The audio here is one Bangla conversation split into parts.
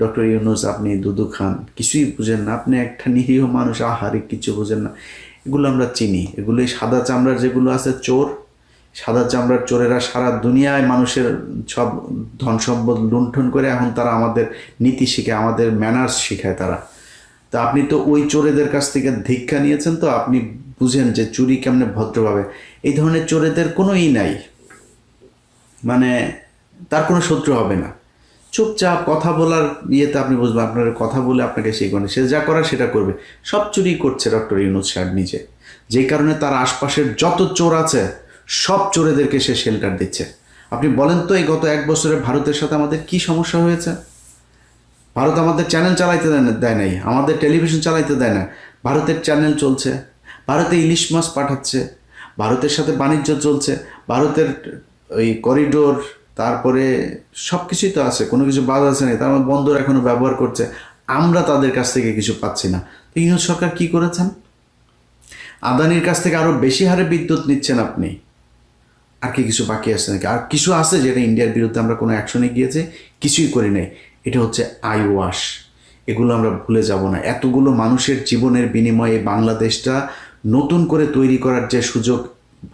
ডক্টর ইউনুস, আপনি দুদু খান। কিছুই বুঝেন না। আপনি একটা নিরীহ মানুষ, আহারে কিছু বুঝেন না। এগুলো আমরা চিনি। এগুলো এই সাদা চামড়ার যেগুলো আছে, চোর। সাদা চামড়ার চোরেরা সারা দুনিয়ায় মানুষের সব ধন সম্পদ লুণ্ঠন করে এখন তারা আমাদের নীতি শিখে আমাদের ম্যানার্স শিখায় তারা। তা আপনি তো ওই চোরেদের কাছ থেকে ধিক্ষা নিয়েছেন তো, আপনি বুঝেন যে চুরি কেমনে ভদ্রভাবে। এই ধরনের চোরেদের কোনো ই নাই। মানে তার কোনো শত্রু হবে না। চুপচাপ কথা বলার ইয়েতে আপনি বুঝবেন আপনার কথা বলে আপনাকে সেই করে সে যা করার সেটা করবে। সব চুরি করছে ডক্টর ইউনুস সাহেব নিজে। যে কারণে তার আশপাশের যত চোর আছে, সব চোরেদেরকে সে শেল্টার দিচ্ছে। আপনি বলেন তো, এই গত এক বছরে ভারতের সাথে আমাদের কি সমস্যা হয়েছে? ভারত আমাদের চ্যানেল চালাইতে দেয় না- দেয় নাই, আমাদের টেলিভিশন চালাইতে দেয় না। ভারতের চ্যানেল চলছে, ভারতে ইলিশ মাছ পাঠাচ্ছে, ভারতের সাথে বাণিজ্য চলছে, ভারতের ওই করিডোর তারপরে সব কিছুই তো আছে, কোনো কিছু বাদ আছে না তার মধ্যে বন্দর এখনও ব্যবহার করছে। আমরা তাদের কাছ থেকে কিছু পাচ্ছি না। তো ইউনুস সরকার কি করেছেন? আদানির কাছ থেকে আরও বেশি হারে বিদ্যুৎ নিচ্ছেন আপনি। আর কি কিছু বাকি আছে নাকি? আর কিছু আছে যেটা ইন্ডিয়ার বিরুদ্ধে আমরা কোনো অ্যাকশনে গিয়েছে? কিছুই করি নাই। এটা হচ্ছে আই ওয়াশ। এগুলো আমরা ভুলে যাব না। এতগুলো মানুষের জীবনের বিনিময়ে বাংলাদেশটা নতুন করে তৈরি করার যে সুযোগ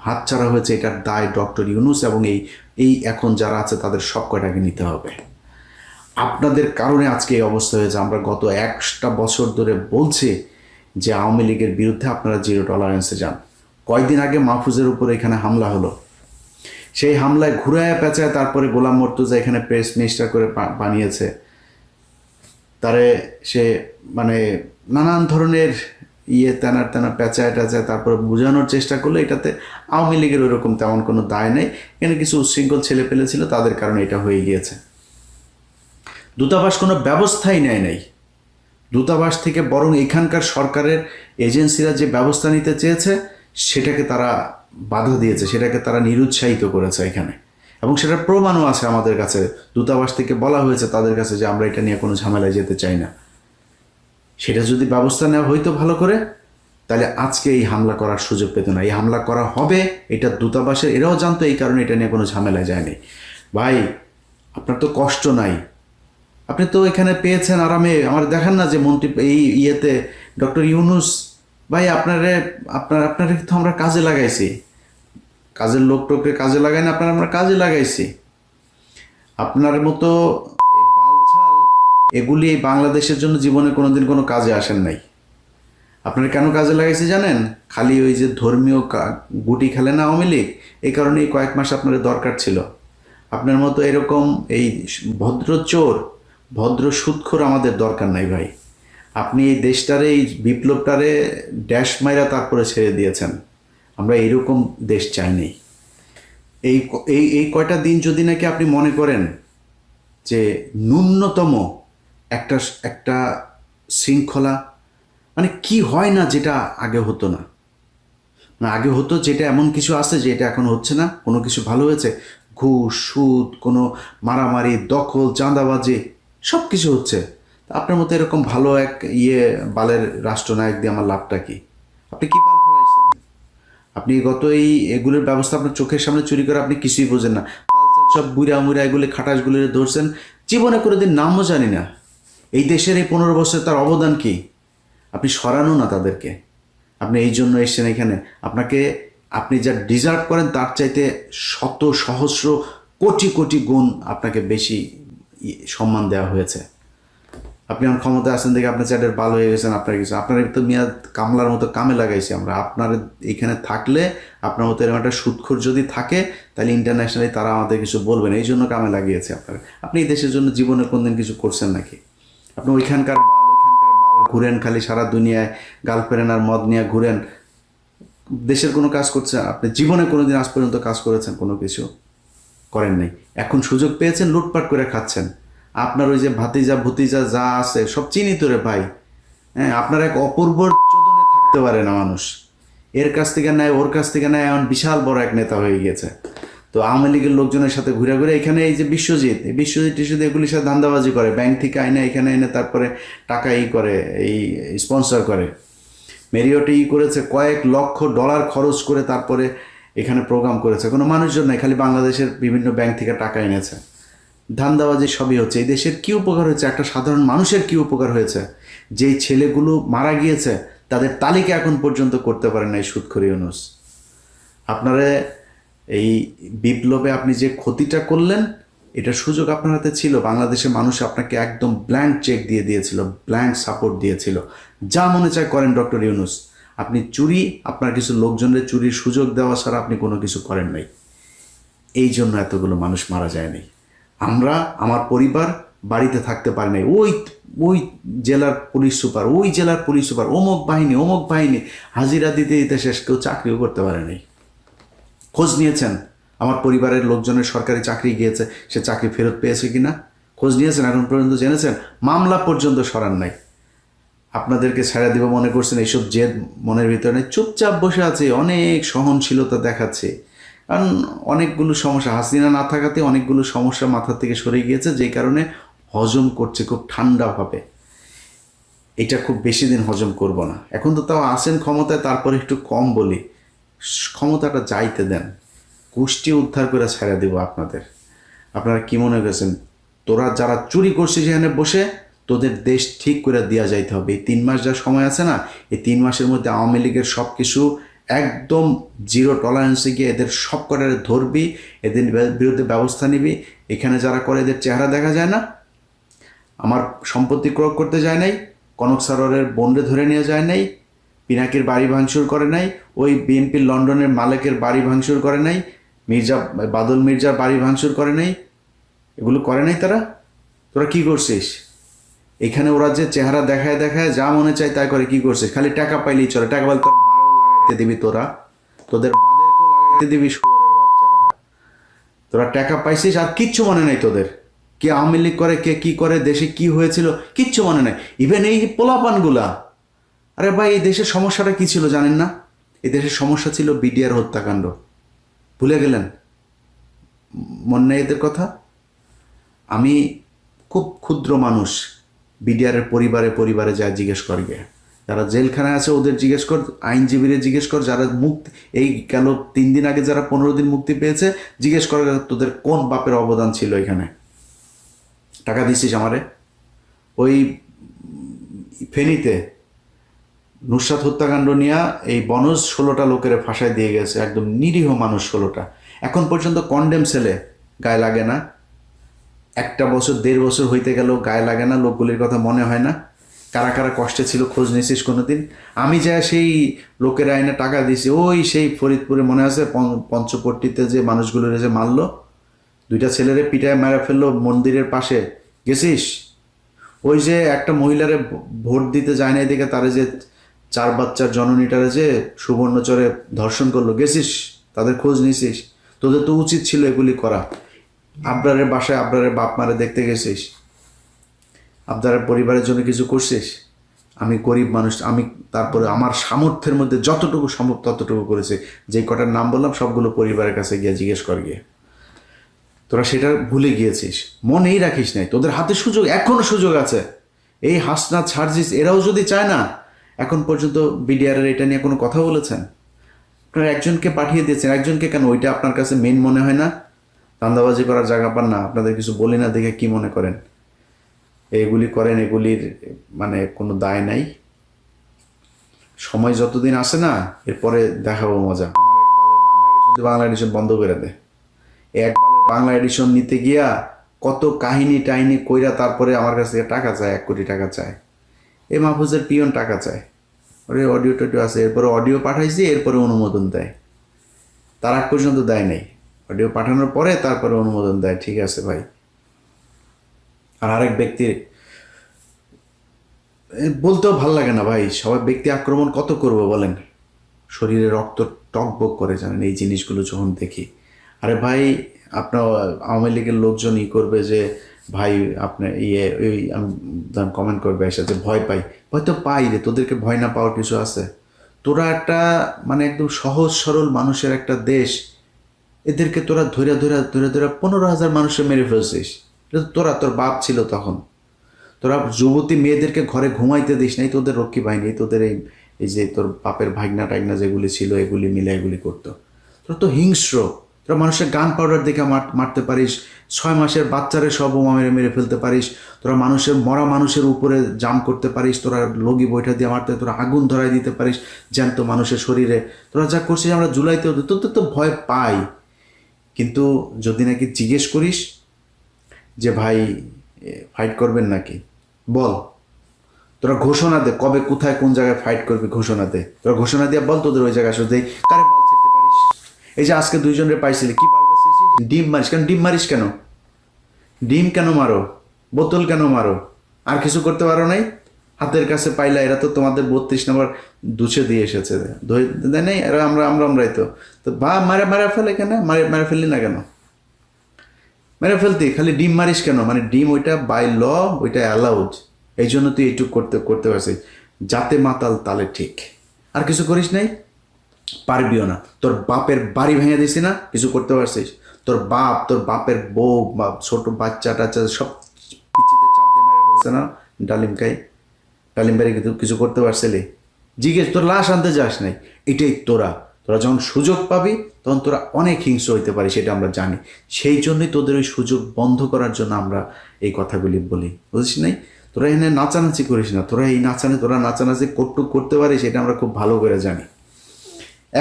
হাতছাড়া হয়েছে, এটার দায় ডক্টর ইউনুস এবং এই এই এখন যারা আছে, তাদের সব কয়টাকে নিতে হবে। আপনাদের কারণে আজকে এই অবস্থা হয়েছে। আমরা গত একটা বছর ধরে বলছি যে আওয়ামী লীগের বিরুদ্ধে আপনারা জিরো টলারেন্সে যান। কয়েকদিন আগে মাহফুজের উপর এখানে হামলা হলো। সেই হামলায় ঘুরায় পেঁচায় তারপরে গোলাম মর্তুজা এখানে প্রেস মিনিস্টার করে বানিয়েছে। তারে সে মানে নানান ধরনের ইয়ে তেনার তেনা পেঁচায় টেঁচায় তারপরে বোঝানোর চেষ্টা করল এটাতে আওয়ামী লীগের ওইরকম তেমন কোনো দায় নেই। এখানে কিছু উচ্ছৃঙ্খল ছেলে পেলে ছিল, তাদের কারণে এটা হয়ে গিয়েছে। দূতাবাস কোনো ব্যবস্থাই নেয় নাই। দূতাবাস থেকে বরং এখানকার সরকারের এজেন্সিরা যে ব্যবস্থা নিতে চেয়েছে, সেটাকে তারা বাধা দিয়েছে, সেটাকে তারা নিরুৎসাহিত করেছে এখানে। এবং সেটার প্রমাণও আছে আমাদের কাছে। দূতাবাস থেকে বলা হয়েছে তাদের কাছে যে আমরা এটা নিয়ে কোনো ঝামেলায় যেতে চাই না। সেটা যদি ব্যবস্থা নেওয়া হইতো ভালো করে, তাহলে আজকে এই হামলা করার সুযোগ পেত না। এই হামলা করা হবে, এটা দূতাবাসের, এরাও জানতো এই কারণে এটা নিয়ে কোনো ঝামেলায় যায়নি। ভাই, আপনার তো কষ্ট নাই। আপনি তো এখানে পেয়েছেন আরামে। আমার দেখেন না যে মন্ত্রী, এই ইয়েতে ডক্টর ইউনুস, ভাই, আপনারে, আপনার আপনার তো আমরা কাজে লাগাইছি। কাজের লোক টোককে কাজে লাগাই না, আপনার আমরা কাজে লাগাইছি। আপনার মতো এগুলি বাংলাদেশের জন্য জীবনে কোনোদিন কোনো কাজে আসেন নাই। আপনারা কেন কাজে লাগাইছি জানেন? খালি ওই যে ধর্মীয় গুটি খেলে না আওয়ামী লীগ? এই কারণে এই কয়েক মাস আপনার দরকার ছিল। আপনার মতো এরকম এই ভদ্র চোর, ভদ্র সুৎখোর আমাদের দরকার নাই ভাই। আপনি এই দেশটারে, এই বিপ্লবটারে ড্যাশ মাইরা তারপরে ছেড়ে দিয়েছেন। আমরা এইরকম দেশ চাইনি এই এই কয়টা দিন যদি নাকি আপনি মনে করেন যে ন্যূনতম একটা একটা শৃঙ্খলা মানে কি হয় না যেটা আগে হতো না? না আগে হতো যেটা এমন কিছু আছে যে এটা এখন হচ্ছে না, কোনো কিছু ভালো হয়েছে? ঘুষ, সুদ, কোনো মারামারি, দখল, চাঁদাবাজি সব কিছু হচ্ছে আপনার মতো এরকম ভালো এক ইয়ে বালের রাষ্ট্রনায়ক দিয়ে আমার লাভটা কি? আপনি কি বাল ফলাইছেন? আপনি গত এই এগুলোর ব্যবস্থা আপনার চোখের সামনে চুরি করে আপনি কিছুই বোঝেন না। সব বুড়া মুড়া এগুলি খাটাসগুলি ধরছেন। জীবনে কোনোদিন নামও জানি না। এই দেশের এই পনেরো বছর তার অবদান কি? আপনি সরানো না তাদেরকে। আপনি এই জন্য এসেছেন এখানে। আপনাকে আপনি যা ডিজার্ভ করেন তার চাইতে শত সহস্র কোটি কোটি গুণ আপনাকে বেশি সম্মান দেওয়া হয়েছে। আপনি আমার ক্ষমতা আছেন দেখে আপনার চ্যাটের ভালো হয়ে গেছেন, আপনার কিছু। আপনার তো মেয়াদ কামলার মতো কামে লাগাইছি আমরা। আপনার এখানে থাকলে, আপনার মতো এরকম একটা সুৎখোর যদি থাকে, তাহলে ইন্টারন্যাশনালি তারা আমাদের কিছু বলবেন এই জন্য কামে লাগিয়েছে আপনার। আপনি এই দেশের জন্য জীবনে কোনদিন কিছু করছেন নাকি? আপনি ওইখানকার বাল ওইখানকার বাল, ঘুরেন খালি সারা দুনিয়ায় গার্লফ্রেন্ড আর মদ নিয়ে ঘুরেন। দেশের কোনো কাজ করছেন, আপনি জীবনে কোনোদিন আজ পর্যন্ত কাজ করেছেন, কোনো কিছু করেন নাই। এখন সুযোগ পেয়েছেন, লুটপাট করে খাচ্ছেন। আপনার ওই যে ভাতিজা, ভতিজা যা আছে, সব চিনিত রে ভাই। হ্যাঁ আপনার এক অপূর্ব চোদনে থাকতে পারে না মানুষ। এর কাছ থেকে নেয়, ওর কাছ থেকে নেয়, এমন বিশাল বড় এক নেতা হয়ে গেছে তো আওয়ামী লীগের লোকজনের সাথে ঘুরে ঘুরে এখানে এই যে বিশ্বজিৎ বিশ্বজিৎ টিশ্বজিৎ এগুলির সাথে ধান্দাবাজি করে, ব্যাংক থেকে আইনে, এখানে এনে তারপরে টাকা ই করে, এই স্পন্সর করে। মেরিওটে ই করেছে কয়েক লক্ষ ডলার খরচ করে তারপরে এখানে প্রোগ্রাম করেছে। কোনো মানুষজন নাই, খালি বাংলাদেশের বিভিন্ন ব্যাংক থেকে টাকা এনেছে। ধান্দাবাজি সবই হচ্ছে। এই দেশের কী উপকার হয়েছে? একটা সাধারণ মানুষের কী উপকার হয়েছে? যেই ছেলেগুলো মারা গিয়েছে, তাদের তালিকা এখন পর্যন্ত করতে পারে না এই সুৎখরি ইউনুস। আপনারা এই বিপ্লবে আপনি যে ক্ষতিটা করলেন এটার সুযোগ আপনার হাতে ছিল। বাংলাদেশের মানুষ আপনাকে একদম ব্ল্যাঙ্ক চেক দিয়ে দিয়েছিল ব্ল্যাঙ্ক সাপোর্ট দিয়েছিল। যা মনে চায় করেন ডক্টর ইউনুস। আপনি চুরি, আপনার কিছু লোকজনের চুরির সুযোগ দেওয়া ছাড়া আপনি কোনো কিছু করেন নাই। এই জন্য এতগুলো মানুষ মারা যায়নি আমরা, আমার পরিবার বাড়িতে থাকতে পারি নাই। ওই ওই জেলার পুলিশ সুপার, ওই জেলার পুলিশ সুপার, অমুক বাহিনী অমুক বাহিনী, হাজিরা দিতে দিতে শেষ কেউ চাকরিও করতে পারে নাই। খোঁজ নিয়েছেন? আমার পরিবারের লোকজনের সরকারি চাকরি গিয়েছে, সে চাকরি ফেরত পেয়েছে কিনা? খোঁজ নিয়েছেন? এখন পর্যন্ত জেনেছেন? মামলা পর্যন্ত সরান নাই। আপনাদেরকে ছেড়ে দিব মনে করছেন? এইসব জেদ মনের ভিতরে নেই? চুপচাপ বসে আছে, অনেক সহনশীলতা দেখাচ্ছে। কারণ অনেকগুলো সমস্যা, হাসিনা না থাকাতে অনেকগুলো সমস্যা মাথা থেকে সরে গিয়েছে যেই কারণে হজম করছে খুব ঠান্ডাভাবে এটা খুব বেশি দিন হজম করব না। এখন তো তাও আসেন ক্ষমতায়, তারপরে একটু কম বলি। ক্ষমতাটা যাইতে দেন কুষ্টি উদ্ধার করে ছেড়ে দিব আপনাদের। আপনারা কি মনে করেছেন? তোরা যারা চুরি করছিস সেখানে বসে, তোদের দেশ ঠিক করে দেওয়া যাইতে হবে। এই তিন মাস যা সময় আছে না, এই তিন মাসের মধ্যে আওয়ামী লীগের সব কিছু একদম জিরো টলারেন্সে গিয়ে এদের সব কটারে ধরবি, এদের বিরুদ্ধে ব্যবস্থা নিবি। এখানে যারা করে এদের চেহারা দেখা যায় না। আমার সম্পত্তি ক্রয় করতে যায় নাই, কনক সারোয়ারের বন্ডে ধরে নিয়ে যায় নাই। পিনাকির বাড়ি ভাঙচুর করে নাই, ওই বিএনপির লন্ডনের মালিকের বাড়ি ভাঙচুর করে নাই, মির্জা বাদল মির্জার বাড়ি ভাঙচুর করে নাই। এগুলো করে নাই তারা? তোরা কি করছিস? এখানে ওরা যে চেহারা দেখায় দেখায় যা মনে চায় তাই করে, কি করছিস? খালি টাকা পাইলেই চলে, টাকা বলতে লাগাইতে দিবি তোরা। তোদের লাগাইতে দিবি শুয়ারের বাচ্চারা। তোরা টাকা পাইছিস আর কিচ্ছু মনে নাই তোদের। কে আওয়ামী লীগ করে, কে কি করে, দেশে কি হয়েছিল, কিচ্ছু মনে নাই। ইভেন এই পোলাপানগুলা। আরে ভাই, এই দেশের সমস্যাটা কি ছিল জানেন না? এই দেশের সমস্যা ছিল বিডিআর হত্যাকাণ্ড। ভুলে গেলেন? মনে এদের কথা? আমি খুব ক্ষুদ্র মানুষ, বিডিআরের পরিবারে পরিবারে যা জিজ্ঞেস করবে যারা জেলখানায় আছে ওদের জিজ্ঞেস কর, আইনজীবীরা জিজ্ঞেস কর, যারা মুক্তি, এই গেল তিন দিন আগে যারা পনেরো দিন মুক্তি পেয়েছে, জিজ্ঞেস কর তোদের কোন বাপের অবদান ছিল এখানে। টাকা দিছিস আমারে? ওই ফেনীতে নুসরাত হত্যাকাণ্ড নিয়ে এই বনজ ষোলোটা লোকের ফাঁসায় দিয়ে গেছে, একদম নিরীহ মানুষ ষোলোটা। এখন পর্যন্ত কন্ডেম সেলে গায়ে লাগে না। একটা বছর, দেড় বছর হইতে গেল গায়ে লাগে না, লোকগুলির কথা মনে হয় না। কারা কারা কষ্টে ছিল, খোঁজ নিয়েছিস কোনোদিন? আমি যা সেই লোকের আইনে টাকা দিয়েছি ওই সেই ফরিদপুরে মনে আছে পঞ্চপট্টিতে যে মানুষগুলো যে মারলো? দুইটা ছেলেরে পিটায় মেরে ফেলল মন্দিরের পাশে। গেছিস? ওই যে একটা মহিলারে ভোট দিতে যায় না এদিকে, তারে যে চার বাচ্চার জননীটারে যে সুবর্ণচরে ধর্ষণ করল, গেছিস? তাদের খোঁজ নিছিস? তোদের তো উচিত ছিল এগুলি করা। আবরারের বাসায় আবরারের বাপ মারে দেখতে গেছিস? আবদারের পরিবারের জন্য কিছু করছিস? আমি গরিব মানুষ, আমি তারপরে আমার সামর্থ্যের মধ্যে যতটুকু সম্ভব ততটুকু করেছি। যেই কটার নাম বললাম, সবগুলো পরিবারের কাছে গিয়ে জিজ্ঞেস কর গিয়ে। তোরা সেটা ভুলে গিয়েছিস। মনেই রাখিস নাই। তোদের হাতে সুযোগ, এখনও সুযোগ আছে। এই হাসনা ছাড়জিস এরাও যদি চায় না এখন পর্যন্ত বিডিআরের এটা নিয়ে কোনো কথা বলেছেন? আপনারা একজনকে পাঠিয়ে দিয়েছেন, একজনকে কেন? ওইটা আপনার কাছে মেন মনে হয় না? দান্দাবাজি করার জায়গা পান না, আপনাদের কিছু বলি না, দেখে কি মনে করেন? এগুলি করেন, এগুলির মানে কোনো দায় নাই। সময় যতদিন আসে না, এরপরে দেখাবো মজা। আমার বাংলা এডিশন বাংলা বন্ধ করে দে এক বাংলা এডিশন নিতে গিয়া কত কাহিনী টাহিনী কইরা তারপরে আমার কাছ থেকে টাকা চায়, এক কোটি টাকা চায়। এই মাহফুজের পিয়ন টাকা চায়। ওরে অডিও টডিও আছে, এরপরে অডিও পাঠাইছি, এরপরে অনুমোদন দেয়। তার আগ পর্যন্ত দেয় নেই। অডিও পাঠানোর পরে তারপরে অনুমোদন দেয়, ঠিক আছে ভাই। আর আরেক ব্যক্তির বলতেও ভালো লাগে না ভাই, সবাই ব্যক্তি আক্রমণ কত করব বলেন? শরীরে রক্ত টকবক করে জানেন, এই জিনিসগুলো যখন দেখি। আরে ভাই আপনার আওয়ামী লীগের লোকজন ই করবে যে, ভাই আপনার ইয়ে ওই আমি কমেন্ট করবে এসে যে, ভয় পাই। ভয় তো পাই রে, তোদেরকে ভয় না পাওয়ার কিছু আছে? তোরা একটা মানে একদম সহজ, সরল মানুষের একটা দেশ। এদেরকে তোরা ধরে ধরে ধরে ধরে পনেরো হাজার মানুষের মেরে ফেলছিস। তোরা, তোর বাপ ছিল তখন। তোরা যুবতী মেয়েদেরকে ঘরে ঘুমাইতে দিস নাই, তোদের রক্ষী বাহিনী, তোদের এই এই যে তোর বাপের ভাগনা টাগনা যেগুলি ছিল, এগুলি মিলে এগুলি করতো। তোরা তো হিংস্র। তোরা মানুষের গান পাউডার দেখে মার- মারতে পারিস, ছয় মাসের বাচ্চারে সব বোমা মেরে মেরে ফেলতে পারিস, তোরা মানুষের, মরা মানুষের উপরে জাম করতে পারিস, তোরা লগি বৈঠা দিয়ে মারতে, তোরা আগুন ধরাই দিতে পারিস, জ্যান্ত মানুষের শরীরে। তোরা যা করছিস আমরা জুলাইতেও তোর তো ভয় পাই। কিন্তু যদি নাকি জিজ্ঞেস করিস যে ভাই ফাইট করবেন নাকি? বল। তোরা ঘোষণা দে কবে, কোথায়, কোন জায়গায় ফাইট করবি ঘোষণা দে। তোরা ঘোষণা দিয়ে বল তোদের ওই জায়গায় আসলে কারে এই যে আজকে দুইজনের পাইছিলি, কি ডিম মারিস কেন? ডিম মারিস কেন? ডিম কেন মারো? বোতল কেন মারো? আর কিছু করতে পারো নাই? হাতের কাছে পাইলা, এরা তো তোমাদের বত্রিশ নম্বর দুছে দিয়ে এসেছে। নাই, এরা আমরা আমরা, আমরাই তো। তো বা, মারে, মারা ফেলে কেন মারে মারে ফেললি না কেন? মেরে ফেলতি, খালি ডিম মারিস কেন? মানে ডিম ওইটা বাই ল, ওইটা অ্যালাউড। এই জন্য তুই এইটুক করতে করতে পারছিস। যাতে মাতাল তালে ঠিক। আর কিছু করিস নাই? পারবিও না। তোর বাপের বাড়ি ভেঙে দিছি না? কিছু করতে পারছিস? তোর বাপ, তোর বাপের বউ বা ছোট বাচ্চা টাচ্চা সব পিচিতে চাপ দিয়ে মারা ফেলছে না? ডালিম খাই ডালিম বাড়ি কিন্তু কিছু করতে পারছিলি? জিজ্ঞেস, তোর লাশ আনতে যাস নাই। এটাই তোরা। তোরা যখন সুযোগ পাবি, তখন তোরা অনেক হিংস্র হইতে পারিস, সেটা আমরা জানি। সেই জন্যই তোদের ওই সুযোগ বন্ধ করার জন্য আমরা এই কথাগুলি বলি। বুঝিস নাই? তোরা এখানে নাচানাচি করিস না। তোরা এই নাচানে, তোরা নাচানাচি কটুক করতে পারিস, সেটা আমরা খুব ভালো করে জানি।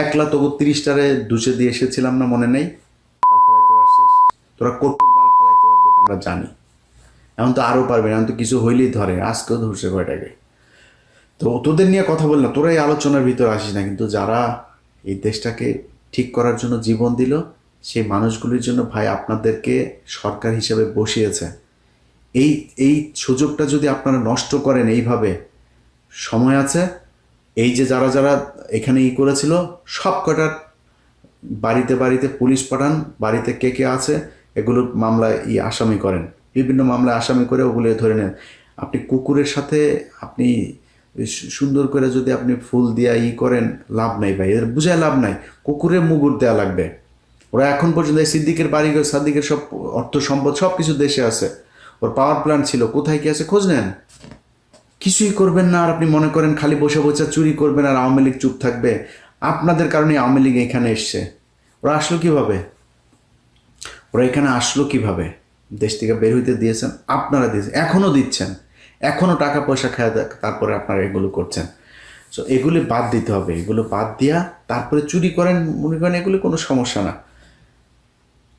একলা তবু তিরিশটারে দুচে দিয়ে এসেছিলাম না, মনে নেই। তোরা কটুক বাল ফালাইতে পারবি আমরা জানি। এমন তো আরও পারবে না তো কিছু হইলেই ধরে, আজকেও ধরছে কয়টাকে। তো তোদের নিয়ে কথা বল না তোরা এই আলোচনার ভিতরে আসিস না, কিন্তু যারা এই দেশটাকে ঠিক করার জন্য জীবন দিল, সেই মানুষগুলির জন্য ভাই আপনাদেরকে সরকার হিসেবে বসিয়েছে। এই এই সুযোগটা যদি আপনারা নষ্ট করেন এইভাবে, সময় আছে এই যে যারা যারা এখানে ই করেছিল, সব কটার বাড়িতে বাড়িতে পুলিশ পাঠান, বাড়িতে কে কে আছে, এগুলো মামলায় ই আসামি করেন। বিভিন্ন মামলায় আসামি করে ওগুলো ধরে নেন। আপনি কুকুরের সাথে আপনি সুন্দর করে যদি আপনি ফুল দিয়া ই করেন, লাভ নাই ভাই। এদের বুঝায় লাভ নাই। কুকুরের মুগুর দেওয়া লাগবে। ওরা এখন পর্যন্ত এই সিদ্দিকের বাড়ি সাদ্দিকের সব অর্থ সম্পদ সব কিছু দেশে আছে। ওর পাওয়ার প্ল্যান্ট ছিল। কোথায় কি আছে খোঁজ নেন? কিছুই করবেন না আর আপনি মনে করেন খালি বসে বসে চুরি করবেন আর আওয়ামী লীগ চুপ থাকবে। আপনাদের কারণে আওয়ামী লীগ এখানে এসছে। ওরা আসলো কীভাবে? ওরা এখানে আসলো কীভাবে? দেশ থেকে বের হইতে দিয়েছেন, আপনারা দিয়েছেন এখনও দিচ্ছেন। এখনও টাকা পয়সা খায় তারপরে আপনারা এগুলো করছেন। সো এগুলি বাদ দিতে হবে। এগুলো বাদ দিয়া তারপরে চুরি করেন, মনে করেন এগুলি কোনো সমস্যা না।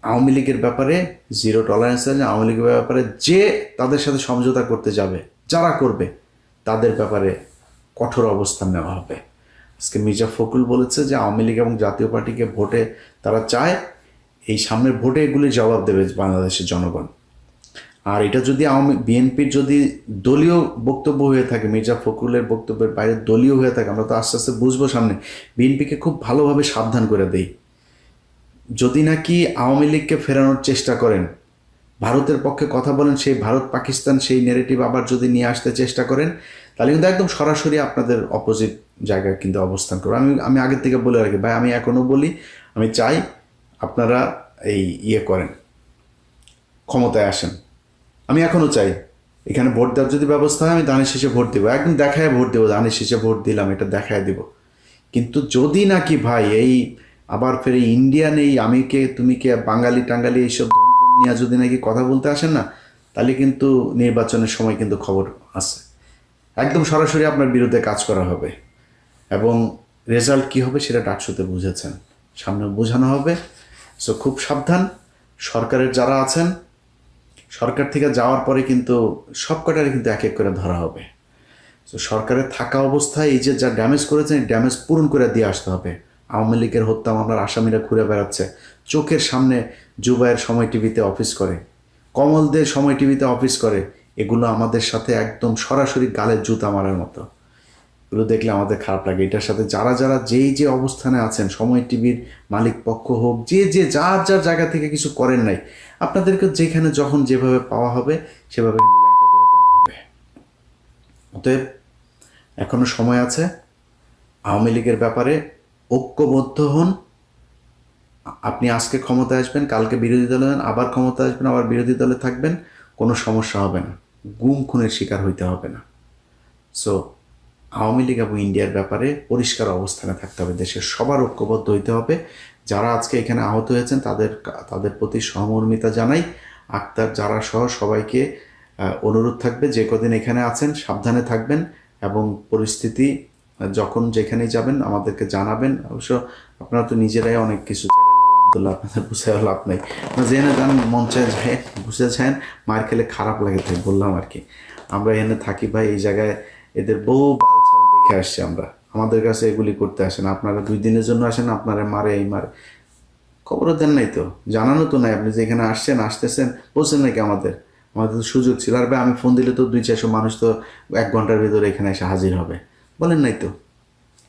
আওয়ামী লীগের ব্যাপারে জিরো টলারেন্স আছে আওয়ামী লীগের ব্যাপারে যে তাদের সাথে সমঝোতা করতে যাবে, যারা করবে তাদের ব্যাপারে কঠোর অবস্থান নেওয়া হবে। আজকে মির্জা ফখরুল বলেছে যে আওয়ামী লীগ এবং জাতীয় পার্টিকে ভোটে তারা চায়, এই সামনের ভোটে এগুলি জবাব দেবে বাংলাদেশের জনগণ। আর এটা যদি আওয়ামী, বিএনপির যদি দলীয় বক্তব্য হয়ে থাকে, মির্জা ফখরুলের বক্তব্যের বাইরে দলীয় হয়ে থাকে, আমরা তো আস্তে আস্তে বুঝব সামনে। বিএনপিকে খুব ভালোভাবে সাবধান করে দেই। যদি নাকি আওয়ামী লীগকে ফেরানোর চেষ্টা করেন ভারতের পক্ষে কথা বলেন, সেই ভারত পাকিস্তান সেই নেগেটিভ আবার যদি নিয়ে আসতে চেষ্টা করেন, তাহলে কিন্তু একদম সরাসরি আপনাদের অপোজিট জায়গায় কিন্তু অবস্থান করবে। আমি আমি আগের থেকে বলে রাখি, ভাই, আমি এখনও বলি, আমি চাই আপনারা এই ইয়ে করেন, ক্ষমতায় আসেন। আমি এখনও চাই, এখানে ভোট দেওয়ার যদি ব্যবস্থা হয়, আমি দানের শেষে ভোট দেবো। একদম দেখায় ভোট দেবো দানের শেষে ভোট দিলাম, এটা দেখায় দেবো। কিন্তু যদি নাকি ভাই, এই আবার ফের ইন্ডিয়ান এই আমি কে, তুমি কে, বাঙালি, টাঙ্গালি, এইসব নিয়ে যদি নাকি কথা বলতে আসেন না, তাহলে কিন্তু নির্বাচনের সময় কিন্তু খবর আছে। একদম সরাসরি আপনার বিরুদ্ধে কাজ করা হবে এবং রেজাল্ট কি হবে সেটা ডাকসুতে বুঝেছেন। সামনে বোঝানো হবে। সো খুব সাবধান। সরকারের যারা আছেন, সরকার থেকে যাওয়ার পরে কিন্তু সব কটারে কিন্তু এক এক করে ধরা হবে। তো সরকারের থাকা অবস্থায় এই যে যা ড্যামেজ করেছেন, এই ড্যামেজ পূরণ করে দিয়ে আসতে হবে। আওয়ামী লীগের হত্যা মামলার আসামিরা ঘুরে বেড়াচ্ছে। চোখের সামনে জুবাইয়ের সময় টিভিতে অফিস করে কমল কমলদের সময় টিভিতে অফিস করে, এগুলো আমাদের সাথে একদম সরাসরি গালের জুতা মারার মতো। এগুলো দেখলে আমাদের খারাপ লাগে। এটার সাথে যারা যারা যেই যে অবস্থানে আছেন, সময় টিভির মালিক পক্ষ হোক, যে যে যার যার জায়গা থেকে কিছু করেন নাই, আপনাদেরকে যেখানে যখন যেভাবে পাওয়া হবে, সেভাবে ল্যাংটা করে দেওয়া হবে। অতএব, এখনও সময় আছে। আওয়ামী লীগের ব্যাপারে ঐক্যবদ্ধ হন। আপনি আজকে ক্ষমতায় আসবেন, কালকে বিরোধী দলে আবার ক্ষমতা আসবেন, আবার বিরোধী দলে থাকবেন, কোনো সমস্যা হবে না। গুম খুনের শিকার হইতে হবে না। সো আওয়ামী লীগ এবং ইন্ডিয়ার ব্যাপারে পরিষ্কার অবস্থানে থাকতে হবে। দেশের সবার ঐক্যবদ্ধ হইতে হবে। যারা আজকে এখানে আহত হয়েছেন, তাদের তাদের প্রতি সহমর্মিতা জানাই। আক্তার যারা সহ সবাইকে অনুরোধ থাকবে, যে কদিন এখানে আছেন, সাবধানে থাকবেন এবং পরিস্থিতি যখন যেখানেই যাবেন, আমাদেরকে জানাবেন। অবশ্য আপনারা তো নিজেরাই অনেক কিছু আবদুল্লাহ আপনাদের বুঝে লাভ নেই। জেনে যান মঞ্চায় যায় বুঝে যান, মার খেলে খারাপ লাগে তাই বললাম আর কি। আমরা এখানে থাকি ভাই, এই জায়গায় এদের বহু বালছাল দেখে আসছি আমরা। আমাদের কাছে এগুলি করতে আসেন আপনারা দুই দিনের জন্য আসেন, আপনারা মারে, এই মারে। খবরও দেন নাই তো। জানানো তো নাই। আপনি যে এখানে আসছেন, আসতেছেন, বলছেন নাকি আমাদের? আমাদের তো সুযোগ ছিল। আর ভাই, আমি ফোন দিলে তো দুই চারশো মানুষ তো এক ঘণ্টার ভিতরে এখানে এসে হাজির হবে। বলেন নাই তো।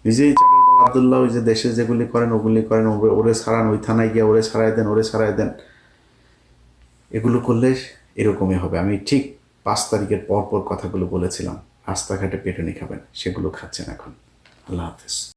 নিজেই চাকরবাল আবদুল্লাহ ওই যে দেশে যেগুলি করেন, ওগুলি করেন ওরে- সারান ওই থানায় গিয়ে ওরে সারাই দেন, ওরে সারাই দেন। এগুলো করলে এরকমই হবে। আমি ঠিক পাঁচ তারিখের পরপর পর কথাগুলো বলেছিলাম। রাস্তাঘাটে পেটুনি খাবেন, সেগুলো খাচ্ছেন এখন। আল্লাহ হাফেজ।